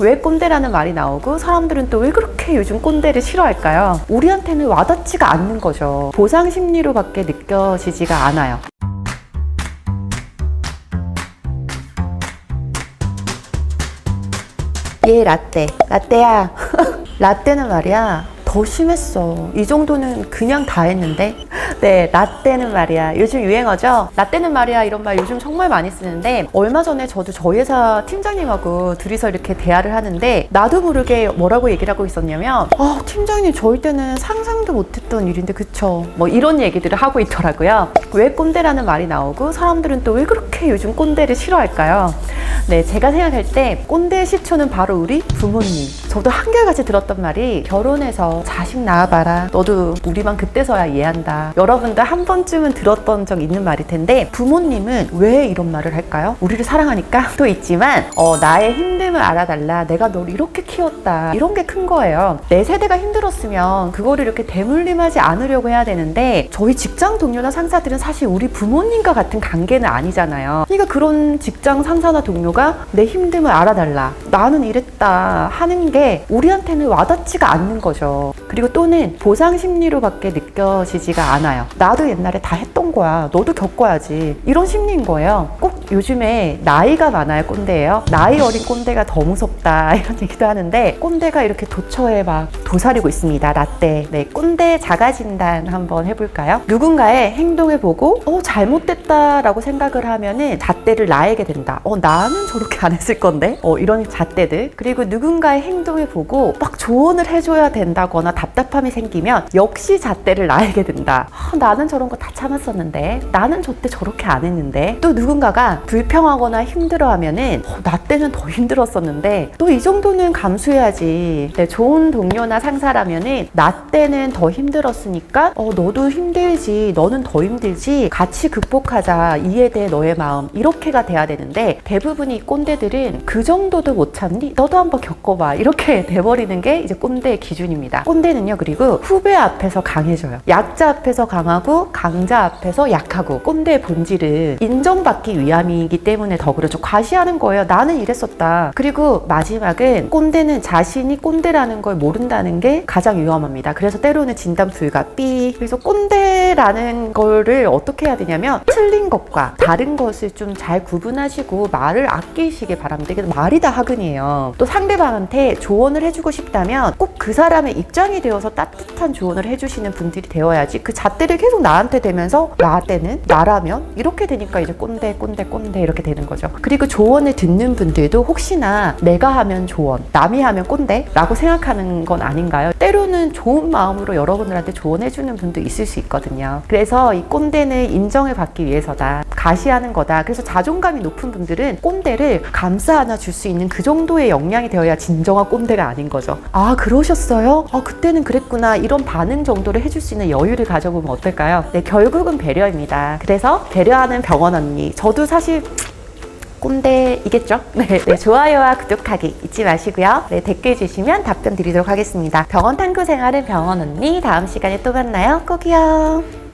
왜 꼰대라는 말이 나오고 사람들은 또 왜 그렇게 요즘 꼰대를 싫어할까요? 우리한테는 와닿지가 않는 거죠. 보상 심리로밖에 느껴지지가 않아요. 얘 라떼. 라떼야. 라떼는 말이야. 더 심했어. 이 정도는 그냥 다 했는데. 네, 라떼는 말이야. 요즘 유행어죠? 라떼는 말이야. 이런 말 요즘 정말 많이 쓰는데, 얼마 전에 저도 저희 회사 팀장님하고 둘이서 이렇게 대화를 하는데, 나도 모르게 뭐라고 얘기를 하고 있었냐면, 아, 팀장님, 저희 때는 상상도 못했던 일인데, 그쵸? 뭐 이런 얘기들을 하고 있더라고요. 왜 꼰대라는 말이 나오고, 사람들은 또 왜 그렇게 요즘 꼰대를 싫어할까요? 네, 제가 생각할 때 꼰대의 시초는 바로 우리 부모님. 저도 한결같이 들었던 말이 결혼해서 자식 낳아봐라. 너도 우리만 그때서야 이해한다. 여러분도 한 번쯤은 들었던 적 있는 말일 텐데 부모님은 왜 이런 말을 할까요? 우리를 사랑하니까 또 있지만 어, 나의 힘듦을 알아달라. 내가 널 이렇게 키웠다. 이런 게 큰 거예요. 내 세대가 힘들었으면 그거를 이렇게 대물림하지 않으려고 해야 되는데 저희 직장 동료나 상사들은 사실 우리 부모님과 같은 관계는 아니잖아요. 그러니까 그런 직장 상사나 동료가 내 힘듦을 알아달라. 나는 이랬다 하는 게 우리한테는 와닿지가 않는 거죠. 그리고 또는 보상 심리로밖에 느껴지지가 않아요. 나도 옛날에 다 했던 거야. 너도 겪어야지. 이런 심리인 거예요. 꼭 요즘에 나이가 많아요, 꼰대예요. 나이 어린 꼰대가 더 무섭다. 이런 얘기도 하는데 꼰대가 이렇게 도처에 막 도사리고 있습니다. 라떼. 네, 꼰대 자가 진단 한번 해볼까요? 누군가의 행동을 보고 어 잘못됐다 라고 생각을 하면은 잣대를 놔야게 된다. 어 나는 저렇게 안 했을 건데. 어 이런 잣대들. 그리고 누군가의 행동을 보고 막 조언을 해줘야 된다거나 답답함이 생기면 역시 잣대를 놔야게 된다. 아, 나는 저런 거 다 참았었는데 나는 저때 저렇게 안 했는데 또 누군가가 불평하거나 힘들어하면은 어, 나 때는 더 힘들었었는데 또 이 정도는 감수해야지. 네, 좋은 동료나 상사라면은 나 때는 더 힘들었으니까 어 너도 힘들지 너는 더 힘들지 같이 극복하자 이해돼 너의 마음 이렇게가 돼야 되는데 대부분이 꼰대들은 그 정도도 못 참니 너도 한번 겪어봐 이렇게 돼버리는 게 이제 꼰대의 기준입니다. 꼰대는요 그리고 후배 앞에서 강해져요. 약자 앞에서 강하고 강자 앞에서 약하고 꼰대의 본질은 인정받기 위함 이기 때문에 더 그렇죠. 과시하는 거예요. 나는 이랬었다. 그리고 마지막은 꼰대는 자신이 꼰대라는 걸 모른다는 게 가장 위험합니다. 그래서 때로는 진단 불가 삐. 그래서 꼰대라는 거를 어떻게 해야 되냐면 틀린 것과 다른 것을 좀 잘 구분하시고 말을 아끼시길 바랍니다. 이게 말이 다 학은이에요. 또 상대방한테 조언을 해주고 싶다면 꼭 그 사람의 입장이 되어서 따뜻한 조언을 해주시는 분들이 되어야지 그 잣대를 계속 나한테 대면서 나 때는 나라면 이렇게 되니까 이제 꼰대 꼰대 꼰대 이렇게 되는 거죠. 그리고 조언을 듣는 분들도 혹시나 내가 하면 조언, 남이 하면 꼰대 라고 생각하는 건 아닌가요? 때로는 좋은 마음으로 여러분들한테 조언해주는 분도 있을 수 있거든요. 그래서 이 꼰대는 인정을 받기 위해서다. 가시하는 거다. 그래서 자존감이 높은 분들은 꼰대를 감싸 안아 줄 수 있는 그 정도의 역량이 되어야 진정한 꼰대가 아닌 거죠. 아, 그러셨어요? 아, 그때는 그랬구나. 이런 반응 정도를 해줄 수 있는 여유를 가져보면 어떨까요? 네, 결국은 배려입니다. 그래서 배려하는 병원 언니. 저도 사실 꼰대이겠죠? 네, 네, 좋아요와 구독하기 잊지 마시고요. 네, 댓글 주시면 답변 드리도록 하겠습니다. 병원 탐구 생활은 병원 언니. 다음 시간에 또 만나요. 꼭이요.